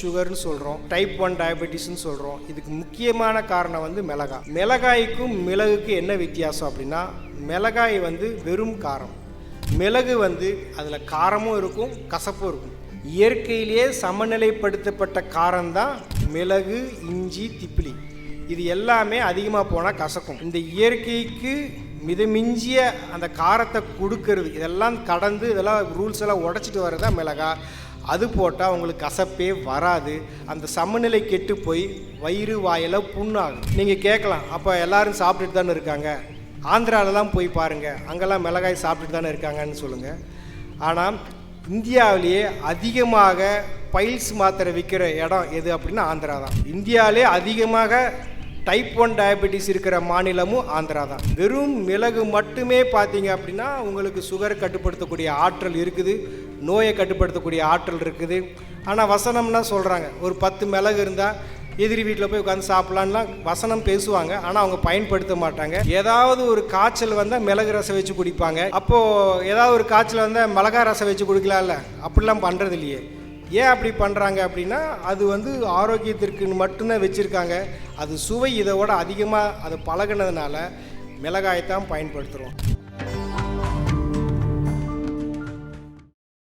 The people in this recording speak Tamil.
சுகர்னு சொல்கிறோம் டைப் ஒன் டயபெட்டிஸ்னு சொல்கிறோம் இதுக்கு முக்கியமான காரணம் வந்து மிளகாய். மிளகாய்க்கும் மிளகுக்கு என்ன வித்தியாசம் அப்படின்னா மிளகாய் வந்து வெறும் காரம். மிளகு வந்து அதில் காரமும் இருக்கும் கசப்பும் இருக்கும். இயற்கையிலேயே சமநிலைப்படுத்தப்பட்ட காரம் தான் மிளகு இஞ்சி திப்பிலி. இது எல்லாமே அதிகமாக போனால் கசக்கும். இந்த இயற்கைக்கு மிதமிஞ்சிய அந்த காரத்தை கொடுக்கறது இதெல்லாம் கடந்து இதெல்லாம் ரூல்ஸ் எல்லாம் உடச்சிட்டு வர்றதா மிளகாய். அது போட்டால் உங்களுக்கு கசப்பே வராது. அந்த சமநிலை கெட்டு போய் வயிறு வாயில் புண்ணாகும். நீங்கள் கேட்கலாம் அப்போ எல்லாரும் சாப்பிட்டுட்டு தானே இருக்காங்க? ஆந்திராலலாம் போய் பாருங்கள் அங்கெல்லாம் மிளகாய் சாப்பிட்டுட்டு தானே இருக்காங்கன்னு சொல்லுங்கள் ஆனால் இந்தியாவிலேயே அதிகமாக பைல்ஸ் மாத்திரை விற்கிற இடம் எது அப்படின்னா ஆந்திரா தான் இந்தியாவிலே அதிகமாக டைப் ஒன் டயபெட்டிஸ் இருக்கிற மாநிலமும் ஆந்திரா தான். வெறும் மிளகு மட்டுமே பார்த்தீங்க அப்படின்னா உங்களுக்கு சுகர் கட்டுப்படுத்தக்கூடிய ஆற்றல் இருக்குது நோயை கட்டுப்படுத்தக்கூடிய ஆற்றல் இருக்குது. ஆனால் வசனம்னா சொல்கிறாங்க ஒரு பத்து மிளகு இருந்தால் எதிரி வீட்டில் போய் உட்காந்து சாப்பிட்லான்லாம் வசனம் பேசுவாங்க ஆனால் அவங்க பயன்படுத்த மாட்டாங்க. ஏதாவது ஒரு காய்ச்சல் வந்தால் மிளகு ரசம் வச்சு குடிப்பாங்க. அப்போது ஏதாவது ஒரு காய்ச்சல் வந்தால் மிளகா ரசம் வச்சு குடிக்கலாம்ல? அப்படிலாம் பண்ணுறது இல்லையே ஏன் அப்படி பண்ணுறாங்க அப்படின்னா அது வந்து ஆரோக்கியத்திற்கு மட்டும்தான் வச்சுருக்காங்க. அது சுவை இதை விட அதிகமாக அது பழகுனதுனால மிளகாயை தான் பயன்படுத்துகிறோம்